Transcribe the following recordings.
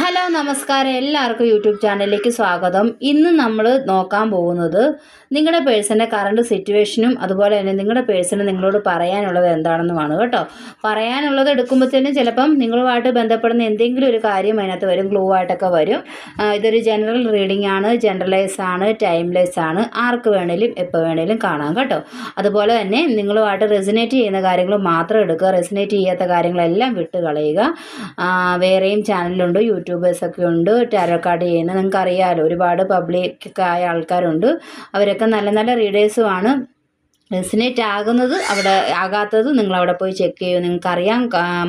Hello നമസ്കാരം. എല്ലാവർക്കും YouTube ചാനലിലേക്ക് സ്വാഗതം. ഇന്ന് നമ്മൾ നോക്കാൻ പോകുന്നത് നിങ്ങളുടെ പേഴ്സന്റെ കറണ്ട് സിറ്റുവേഷനും അതുപോലെ തന്നെ നിങ്ങളുടെ പേഴ്സണ് നിങ്ങളോട് പറയാനുള്ളത് എന്താണെന്നുമാണ് കേട്ടോ. പറയാനുള്ളത് എടുക്കുമ്പോഴത്തേനും ചിലപ്പം നിങ്ങളുമായിട്ട് ബന്ധപ്പെടുന്ന എന്തെങ്കിലും ഒരു കാര്യം അതിനകത്ത് വരും ഗ്ലൂ ആയിട്ടൊക്കെ വരും. ഇതൊരു ജനറൽ റീഡിംഗ് ആണ് ജനറലൈസ് ആണ് ടൈംലെസ് ആണ്. ആർക്ക് വേണേലും എപ്പോൾ വേണേലും കാണാം കേട്ടോ. അതുപോലെ തന്നെ നിങ്ങളുമായിട്ട് റെസിനേറ്റ് ചെയ്യുന്ന കാര്യങ്ങൾ മാത്രം എടുക്കുക റെസിനേറ്റ് ചെയ്യാത്ത കാര്യങ്ങളെല്ലാം വിട്ട് കളയുക. വേറെയും ചാനലുണ്ട് യൂട്യൂബേഴ്സൊക്കെ ഉണ്ട് ടാരോ കാർഡ് ചെയ്യുന്ന നിങ്ങൾക്ക് അറിയാമല്ലോ ഒരുപാട് പബ്ലിക് ആയ ആൾക്കാരുണ്ട്. അവരൊക്കെ നല്ല നല്ല റീഡേഴ്സുമാണ് റെസിനേറ്റ് ആകുന്നത് അവിടെ ആകാത്തത് നിങ്ങൾ അവിടെ പോയി ചെക്ക് ചെയ്യൂ. നിങ്ങൾക്ക് അറിയാം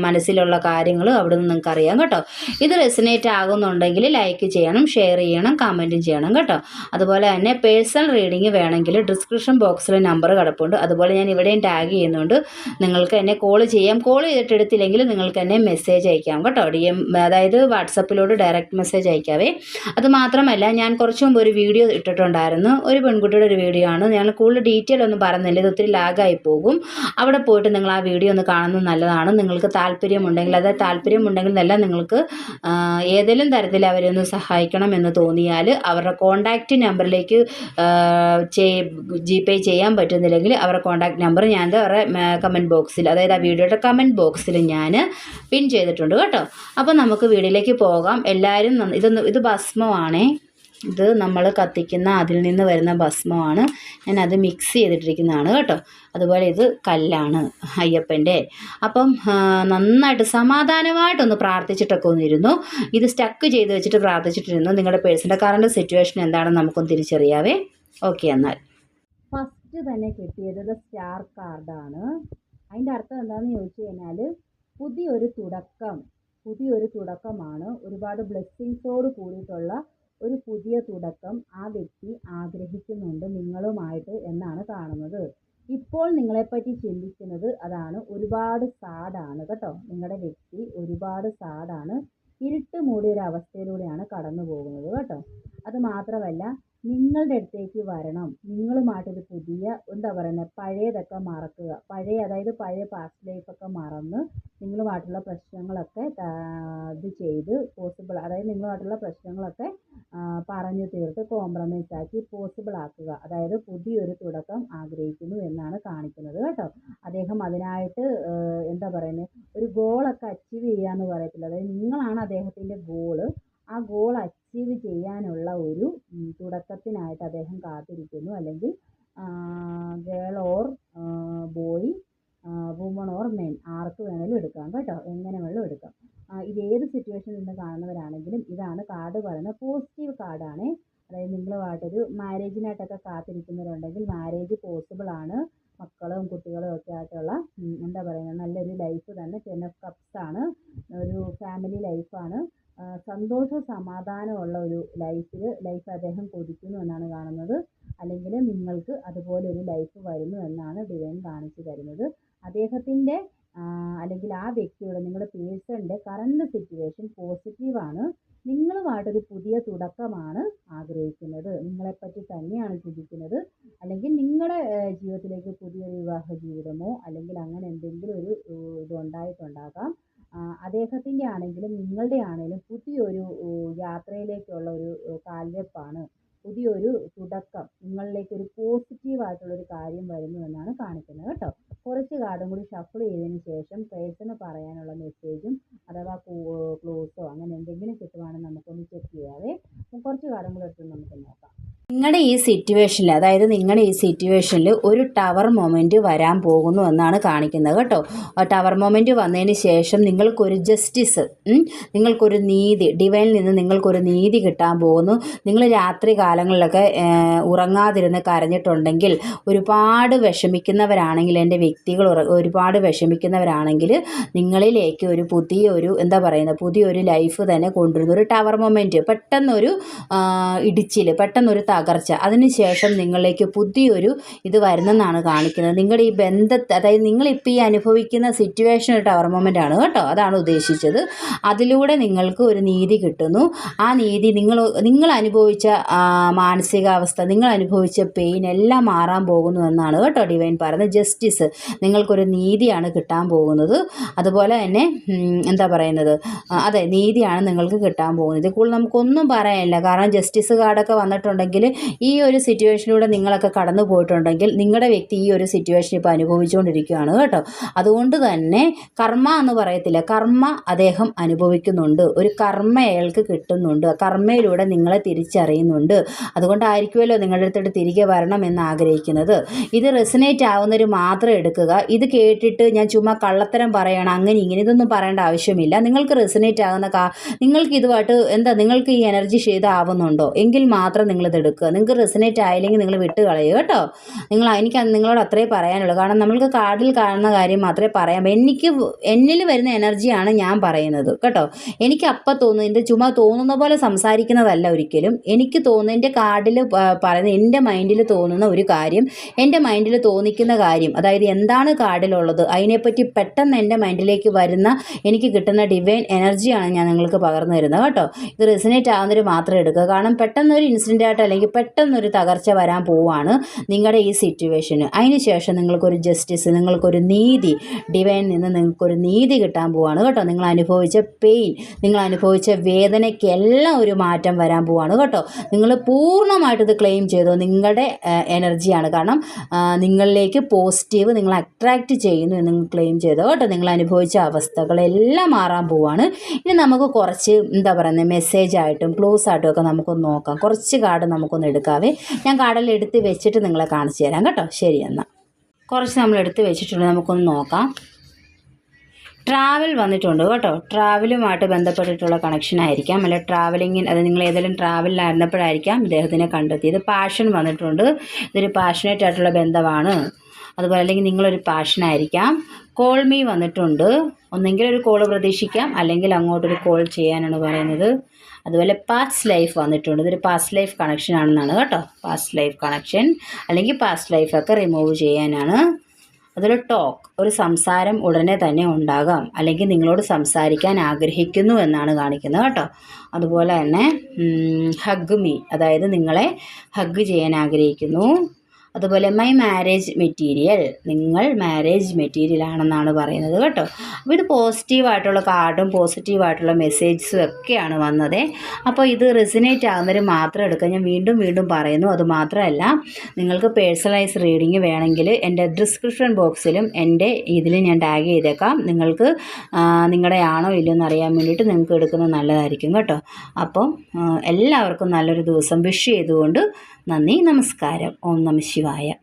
മനസ്സിലുള്ള കാര്യങ്ങൾ അവിടെ നിന്ന് നിങ്ങൾക്ക് അറിയാം കേട്ടോ. ഇത് റെസിനേറ്റ് ആകുന്നുണ്ടെങ്കിൽ ലൈക്ക് ചെയ്യണം ഷെയർ ചെയ്യണം കമന്റും ചെയ്യണം കേട്ടോ. അതുപോലെ തന്നെ പേഴ്സണൽ റീഡിങ് വേണമെങ്കിൽ ഡിസ്ക്രിപ്ഷൻ ബോക്സിൽ നമ്പർ കിടപ്പുണ്ട്. അതുപോലെ ഞാൻ ഇവിടെയും ടാഗ് ചെയ്യുന്നുണ്ട്. നിങ്ങൾക്ക് എന്നെ കോൾ ചെയ്യാം. കോൾ ചെയ്തിട്ട് എടുത്തില്ലെങ്കിൽ നിങ്ങൾക്ക് എന്നെ മെസ്സേജ് അയക്കാം കേട്ടോ. ഡി അതായത് വാട്സപ്പിലോട് ഡയറക്റ്റ് മെസ്സേജ് അയക്കാവേ. അതുമാത്രമല്ല ഞാൻ കുറച്ച് മുമ്പ് ഒരു വീഡിയോ ഇട്ടിട്ടുണ്ടായിരുന്നു. ഒരു പെൺകുട്ടിയുടെ ഒരു വീഡിയോ ആണ്. ഞാൻ കൂടുതൽ ഡീറ്റെയിൽ ഒന്നും പറയുന്നില്ല ഇത് ഒത്തിരി ലാഗായി പോകും. അവിടെ പോയിട്ട് നിങ്ങൾ ആ വീഡിയോ ഒന്ന് കാണുന്നത് നല്ലതാണ്. നിങ്ങൾക്ക് താല്പര്യമുണ്ടെങ്കിൽ അതായത് താല്പര്യമുണ്ടെങ്കിൽ എന്നല്ല നിങ്ങൾക്ക് ഏതെങ്കിലും തരത്തിൽ അവരെ ഒന്ന് സഹായിക്കണം എന്ന് തോന്നിയാൽ അവരുടെ കോൺടാക്റ്റ് നമ്പറിലേക്ക് ജി പേ ചെയ്യാൻ പറ്റുന്നില്ലെങ്കിൽ അവരുടെ കോൺടാക്റ്റ് നമ്പർ ഞാൻ അവരുടെ കമന്റ് ബോക്സിൽ അതായത് ആ വീഡിയോയുടെ കമന്റ് ബോക്സിൽ ഞാൻ പിൻ ചെയ്തിട്ടുണ്ട് കേട്ടോ. അപ്പോൾ നമുക്ക് വീഡിയോയിലേക്ക് പോകാം. എല്ലാവരും ഇതൊന്ന് ഇത് ഭസ്മമാണേ. ഇത് നമ്മൾ കത്തിക്കുന്ന അതിൽ നിന്ന് വരുന്ന ഭസ്മമാണ്. ഞാൻ അത് മിക്സ് ചെയ്തിട്ടിരിക്കുന്നതാണ് കേട്ടോ. അതുപോലെ ഇത് കല്ലാണ് അയ്യപ്പന്റെ. അപ്പം നന്നായിട്ട് സമാധാനമായിട്ടൊന്ന് പ്രാർത്ഥിച്ചിട്ടൊക്കെ ഒന്നിരുന്നു. ഇത് സ്റ്റക്ക് ചെയ്ത് വെച്ചിട്ട് പ്രാർത്ഥിച്ചിട്ടിരുന്നു. നിങ്ങളുടെ പേഴ്സിന്റെ കറണ്ട് സിറ്റുവേഷൻ എന്താണെന്ന് നമുക്കൊന്ന് തിരിച്ചറിയാവേ. ഓക്കെ എന്നാൽ. ഫസ്റ്റ് തന്നെ കിട്ടിയത് സ്റ്റാർ കാർഡാണ് അതിന്റെ അർത്ഥം എന്താണെന്ന് ചോദിച്ചു കഴിഞ്ഞാൽ പുതിയൊരു തുടക്കം പുതിയൊരു തുടക്കമാണ്. ഒരുപാട് ബ്ലെസ്സിങ്സോട് കൂടിയിട്ടുള്ള ഒരു പുതിയ തുടക്കം ആ വ്യക്തി ആഗ്രഹിക്കുന്നുണ്ട് നിങ്ങളുമായിട്ട് എന്നാണ് കാണുന്നത്. ഇപ്പോൾ നിങ്ങളെപ്പറ്റി ചിന്തിക്കുന്നത് അതാണ്. ഒരുപാട് സാഡാണ് കേട്ടോ. നിങ്ങളുടെ വ്യക്തി ഒരുപാട് സാഡാണ്. ഇരുട്ട് മൂടിയ ഒരു അവസ്ഥയിലൂടെയാണ് കടന്നു പോകുന്നത് കേട്ടോ. അത് മാത്രമല്ല നിങ്ങളുടെ അടുത്തേക്ക് വരണം. നിങ്ങളുമായിട്ടൊരു പുതിയ എന്താ പറയുന്നത് പഴയതൊക്കെ മറക്കുക. പഴയ അതായത് പഴയ പാസ്റ്റ് ലൈഫൊക്കെ മറന്ന് നിങ്ങളുമായിട്ടുള്ള പ്രശ്നങ്ങളൊക്കെ ഇത് ചെയ്ത് പോസിബിൾ അതായത് നിങ്ങളുമായിട്ടുള്ള പ്രശ്നങ്ങളൊക്കെ പറഞ്ഞു തീർത്ത് കോംപ്രമൈസ് ആക്കി പോസിബിൾ ആക്കുക. അതായത് പുതിയൊരു തുടക്കം ആഗ്രഹിക്കുന്നു എന്നാണ് കാണിക്കുന്നത് കേട്ടോ. അദ്ദേഹം അതിനായിട്ട് എന്താ പറയുന്നത് ഒരു ഗോളൊക്കെ അച്ചീവ് ചെയ്യുക എന്ന് പറയത്തില്ല. അതായത് നിങ്ങളാണ് അദ്ദേഹത്തിന്റെ ഗോൾ ആ ഗോൾ അച്ചീവ് ചെയ്യാനുള്ള ഒരു തുടക്കത്തിനായിട്ട് അദ്ദേഹം കാത്തിരിക്കുന്നു. അല്ലെങ്കിൽ girl or boy woman or men ആർക്ക് വേണമെങ്കിലും എടുക്കാം കേട്ടോ. എങ്ങനെ വേണമെങ്കിലും എടുക്കാം. ഇത് ഏത് സിറ്റുവേഷനിൽ നിന്ന് കാണുന്നവരാണെങ്കിലും ഇതാണ് കാർഡ് പറയുന്നത്. പോസിറ്റീവ് കാർഡാണ് അതായത് നിങ്ങളുമായിട്ടൊരു മാരേജിനായിട്ടൊക്കെ കാത്തിരിക്കുന്നവരുണ്ടെങ്കിൽ മാരേജ് പോസിബിൾ ആണ്. മക്കളും കുട്ടികളും ഒക്കെ ആയിട്ടുള്ള എന്താ പറയുക നല്ലൊരു ലൈഫ് തന്നെ. ടെൻ ഓഫ് കപ്സ് ആണ്. ഒരു ഫാമിലി ലൈഫാണ് സന്തോഷവും സമാധാനമുള്ള ഒരു ലൈഫിൽ ലൈഫ് അദ്ദേഹം കൊതിക്കുന്നു എന്നാണ് കാണുന്നത്. അല്ലെങ്കിൽ നിങ്ങൾക്ക് അതുപോലെ ഒരു ലൈഫ് വരുന്നു എന്നാണ് ഡിവൈൻ കാണിച്ചു തരുന്നത്. അദ്ദേഹത്തിന്റെ അല്ലെങ്കിൽ ആ വ്യക്തിയുടെ നിങ്ങളുടെ പേഴ്സണിന്റെ കറണ്ട് സിറ്റുവേഷൻ പോസിറ്റീവാണ് നിങ്ങളുമായിട്ടൊരു പുതിയ തുടക്കമാണ് ആഗ്രഹിക്കുന്നത്. നിങ്ങളെപ്പറ്റി തന്നെയാണ് ചിന്തിക്കുന്നത്. അല്ലെങ്കിൽ നിങ്ങളുടെ ജീവിതത്തിലേക്ക് പുതിയൊരു വിവാഹ ജീവിതമോ അല്ലെങ്കിൽ അങ്ങനെ എന്തെങ്കിലും ഒരു ഇതുണ്ടായിട്ടുണ്ടാകാം. അദ്ദേഹത്തിന്റെ ആണെങ്കിലും നിങ്ങളുടെ ആണെങ്കിലും പുതിയൊരു യാത്രയിലേക്കുള്ള ഒരു കാൽവെപ്പാണ്. പുതിയൊരു തുടക്കം നിങ്ങളിലേക്ക് ഒരു പോസിറ്റീവ് ആയിട്ടുള്ളൊരു കാര്യം വരുന്നു എന്നാണ് കാണിക്കുന്നത് കേട്ടോ. കുറച്ച് കാർഡും കൂടി ഷഫിൾ ചെയ്തതിന് ശേഷം പേഴ്സണ് പറയാനുള്ള മെസ്സേജും അഥവാ ക്ലോസോ അങ്ങനെ എന്തെങ്കിലും കിട്ടുവാണെങ്കിൽ നമുക്കൊന്ന് ചെക്ക് ചെയ്യാവേ. കുറച്ച് കാർഡും കൂടി എടുത്ത് നമുക്ക് നോക്കാം. നിങ്ങളുടെ ഈ സിറ്റുവേഷനിൽ അതായത് നിങ്ങളുടെ ഈ സിറ്റുവേഷനിൽ ഒരു ടവർ മൊമെന്റ് വരാൻ പോകുന്നു എന്നാണ് കാണിക്കുന്നത് കേട്ടോ. ടവർ മൊമെന്റ് വന്നതിന് ശേഷം നിങ്ങൾക്കൊരു ജസ്റ്റിസ് നിങ്ങൾക്കൊരു നീതി ഡിവൈനിൽ നിന്ന് നിങ്ങൾക്കൊരു നീതി കിട്ടാൻ പോകുന്നു. നിങ്ങൾ രാത്രി കാലങ്ങളിലൊക്കെ ഉറങ്ങാതിരുന്ന് കരഞ്ഞിട്ടുണ്ടെങ്കിൽ ഒരുപാട് വിഷമിക്കുന്നവരാണെങ്കിൽ എന്റെ വ്യക്തികൾ ഒരുപാട് വിഷമിക്കുന്നവരാണെങ്കിൽ നിങ്ങളിലേക്ക് ഒരു പുതിയ ഒരു എന്താ പറയുന്നത് പുതിയൊരു ലൈഫ് തന്നെ കൊണ്ടുവരുന്ന. ഒരു ടവർ മൊമെന്റ് പെട്ടെന്നൊരു ഇടിച്ചിൽ പെട്ടെന്നൊരു തകർച്ച. അതിനുശേഷം നിങ്ങളിലേക്ക് പുതിയൊരു ഇത് വരുന്നെന്നാണ് കാണിക്കുന്നത്. നിങ്ങളുടെ ഈ ബന്ധത്തെ അതായത് നിങ്ങളിപ്പോൾ ഈ അനുഭവിക്കുന്ന സിറ്റുവേഷൻ ഒരു ടവർ മൊമെന്റ് ആണ് കേട്ടോ. അതാണ് ഉദ്ദേശിച്ചത്. അതിലൂടെ നിങ്ങൾക്ക് ഒരു നീതി കിട്ടുന്നു. ആ നീതി നിങ്ങൾ നിങ്ങൾ അനുഭവിച്ച മാനസികാവസ്ഥ നിങ്ങൾ അനുഭവിച്ച പെയിൻ എല്ലാം മാറാൻ പോകുന്നു എന്നാണ് കേട്ടോ ഡിവൈൻ പറയുന്നത്. ജസ്റ്റിസ് നിങ്ങൾക്കൊരു നീതിയാണ് കിട്ടാൻ പോകുന്നത്. അതുപോലെ തന്നെ എന്താ പറയുന്നത്? അതെ നീതിയാണ് നിങ്ങൾക്ക് കിട്ടാൻ പോകുന്നത്. ഇതിൽ കൂടുതൽ നമുക്കൊന്നും പറയാനില്ല. കാരണം ജസ്റ്റിസ് കാർഡൊക്കെ വന്നിട്ടുണ്ടെങ്കിൽ ഈ ഒരു സിറ്റുവേഷനിലൂടെ നിങ്ങളൊക്കെ കടന്നു പോയിട്ടുണ്ടെങ്കിൽ നിങ്ങളുടെ വ്യക്തി ഈ ഒരു സിറ്റുവേഷൻ ഇപ്പോൾ അനുഭവിച്ചുകൊണ്ടിരിക്കുകയാണ് കേട്ടോ. അതുകൊണ്ട് തന്നെ കർമ്മ എന്ന് പറയത്തില്ല. കർമ്മ അദ്ദേഹം അനുഭവിക്കുന്നുണ്ട്. ഒരു കർമ്മ അയാൾക്ക് കിട്ടുന്നുണ്ട്. കർമ്മയിലൂടെ നിങ്ങളെ തിരിച്ചറിയുന്നുണ്ട്. അതുകൊണ്ടായിരിക്കുമല്ലോ നിങ്ങളുടെ അടുത്തോട്ട് തിരികെ വരണം എന്ന് ആഗ്രഹിക്കുന്നത്. ഇത് റെസിനേറ്റ് ആവുന്നവർ മാത്രം എടുക്കുക. ഇത് കേട്ടിട്ട് ഞാൻ ചുമ്മാ കള്ളത്തരം പറയണം. അങ്ങനെ ഇങ്ങനെ ഇതൊന്നും പറയേണ്ട ആവശ്യമില്ല. നിങ്ങൾക്ക് റെസിനേറ്റ് ആകുന്ന നിങ്ങൾക്ക് ഇതുമായിട്ട് എന്താ നിങ്ങൾക്ക് ഈ എനർജി ഷെയ്ഡ് ആവുന്നുണ്ടോ എങ്കിൽ മാത്രം നിങ്ങളിത് എടുക്കുക. നിങ്ങൾക്ക് റെസിനേറ്റ് ആയില്ലെങ്കിൽ നിങ്ങൾ വിട്ട് കളയുക കേട്ടോ. നിങ്ങൾ എനിക്ക് നിങ്ങളോട് അത്രേ പറയാനുള്ളൂ. കാരണം നമ്മൾക്ക് കാർഡിൽ കാണുന്ന കാര്യം മാത്രമേ പറയാൻ. എനിക്ക് എന്നിൽ വരുന്ന എനർജിയാണ് ഞാൻ പറയുന്നത് കേട്ടോ. എനിക്ക് അപ്പം തോന്നുന്നു എന്റെ ചുമ തോന്നുന്ന പോലെ സംസാരിക്കുന്നതല്ല ഒരിക്കലും. എനിക്ക് തോന്നുന്നു എന്റെ കാർഡിൽ പറയുന്ന എന്റെ മൈൻഡിൽ തോന്നുന്ന ഒരു കാര്യം എന്റെ മൈൻഡിൽ തോന്നിക്കുന്ന കാര്യം അതായത് എന്താണ് കാർഡിലുള്ളത് അതിനെപ്പറ്റി പെട്ടെന്ന് എന്റെ മൈൻഡിലേക്ക് വരുന്ന എനിക്ക് കിട്ടുന്ന ഡിവൈൻ എനർജിയാണ് ഞാൻ നിങ്ങൾക്ക് പകർന്നു തരുന്നത് കേട്ടോ. ഇത് റെസിനേറ്റ് ആവുന്നവർ മാത്രം എടുക്കുക. കാരണം പെട്ടെന്ന് ഒരു ഇൻസിഡന്റ് ആയിട്ട് അല്ലെങ്കിൽ പെട്ടെന്നൊരു തകർച്ച വരാൻ പോവുകയാണ് നിങ്ങളുടെ ഈ സിറ്റുവേഷന് അതിന് ശേഷം നിങ്ങൾക്കൊരു ജസ്റ്റിസ് നിങ്ങൾക്കൊരു നീതി ഡിവൈൻ നിന്ന് നിങ്ങൾക്കൊരു നീതി കിട്ടാൻ പോവുകയാണ് കേട്ടോ. നിങ്ങൾ അനുഭവിച്ച പെയിൻ നിങ്ങൾ അനുഭവിച്ച വേദനയ്ക്കെല്ലാം ഒരു മാറ്റം വരാൻ പോവുകയാണ് കേട്ടോ. നിങ്ങൾ പൂർണമായിട്ട് ഇത് ക്ലെയിം ചെയ്തോ നിങ്ങളുടെ എനർജിയാണ് കാരണം നിങ്ങളിലേക്ക് പോസിറ്റീവ് നിങ്ങൾ അട്രാക്റ്റ് ചെയ്യുന്നു എന്ന് നിങ്ങൾ ക്ലെയിം ചെയ്തോ കേട്ടോ. നിങ്ങൾ അനുഭവിച്ച അവസ്ഥകളെല്ലാം മാറാൻ പോവാണ്. ഇനി നമുക്ക് കുറച്ച് എന്താ പറയുന്നത് മെസ്സേജായിട്ടും ക്ലോസ് ആയിട്ടും ഒക്കെ നമുക്കൊന്ന് നോക്കാം. കുറച്ച് കാർഡ് നമുക്കൊന്ന് എടുക്കാവേ. ഞാൻ കടലിൽ എടുത്ത് വെച്ചിട്ട് നിങ്ങളെ കാണിച്ചു തരാം കേട്ടോ. ശരി എന്നാൽ കുറച്ച് നമ്മൾ എടുത്ത് വെച്ചിട്ടുണ്ട്. നമുക്കൊന്ന് നോക്കാം. ട്രാവൽ വന്നിട്ടുണ്ട് കേട്ടോ. ട്രാവലുമായിട്ട് ബന്ധപ്പെട്ടിട്ടുള്ള കണക്ഷൻ ആയിരിക്കാം. അല്ല ട്രാവലിങ്ങിൽ അത് നിങ്ങൾ ഏതെങ്കിലും ട്രാവലിലായിരുന്നപ്പോഴായിരിക്കാം ഇദ്ദേഹത്തിനെ കണ്ടെത്തിയത്. പാഷൻ വന്നിട്ടുണ്ട്. ഇതൊരു പാഷനേറ്റ് ആയിട്ടുള്ള ബന്ധമാണ്. അതുപോലെ അല്ലെങ്കിൽ നിങ്ങളൊരു പാഷനായിരിക്കാം കോൾ മീ വന്നിട്ടുണ്ട്. ഒന്നെങ്കിൽ ഒരു കോൾ പ്രതീക്ഷിക്കാം. അല്ലെങ്കിൽ അങ്ങോട്ടൊരു കോൾ ചെയ്യാനാണ് പറയുന്നത്. അതുപോലെ പാസ്റ്റ് ലൈഫ് വന്നിട്ടുണ്ട്. ഇതൊരു പാസ്റ്റ് ലൈഫ് കണക്ഷൻ ആണെന്നാണ് കേട്ടോ. പാസ്റ്റ് ലൈഫ് കണക്ഷൻ അല്ലെങ്കിൽ പാസ്റ്റ് ലൈഫൊക്കെ റിമൂവ് ചെയ്യാനാണ്. അതൊരു ടോക്ക് ഒരു സംസാരം ഉടനെ തന്നെ ഉണ്ടാകാം. അല്ലെങ്കിൽ നിങ്ങളോട് സംസാരിക്കാൻ ആഗ്രഹിക്കുന്നു എന്നാണ് കാണിക്കുന്നത് കേട്ടോ. അതുപോലെ തന്നെ ഹഗ് മീ അതായത് നിങ്ങളെ ഹഗ് ചെയ്യാൻ ആഗ്രഹിക്കുന്നു. അതുപോലെ മൈ മാരേജ് മെറ്റീരിയൽ നിങ്ങൾ മാരേജ് മെറ്റീരിയൽ ആണെന്നാണ് പറയുന്നത് കേട്ടോ. അപ്പോൾ ഇത് പോസിറ്റീവായിട്ടുള്ള കാർഡും പോസിറ്റീവായിട്ടുള്ള മെസ്സേജസും ഒക്കെയാണ് വന്നത്. അപ്പോൾ ഇത് റെസിനേറ്റ് ആകുന്നവർ മാത്രം എടുക്കുക. ഞാൻ വീണ്ടും വീണ്ടും പറയുന്നു അത് മാത്രമല്ല നിങ്ങൾക്ക് പേഴ്സണലൈസ് റീഡിങ് വേണമെങ്കിൽ എന്റെ ഡിസ്ക്രിപ്ഷൻ ബോക്സിലും എന്റെ ഇതിൽ ഞാൻ ടാഗ് ചെയ്തേക്കാം. നിങ്ങൾക്ക് നിങ്ങളുടെ ആണോ ഇല്ലയോ എന്ന് അറിയാൻ വേണ്ടിയിട്ട് നിങ്ങൾക്ക് എടുക്കുന്നത് നല്ലതായിരിക്കും കേട്ടോ. അപ്പം എല്ലാവർക്കും നല്ലൊരു ദിവസം വിഷ് ചെയ്തുകൊണ്ട് നന്ദി നമസ്കാരം. ഓം നമ ശിവായ.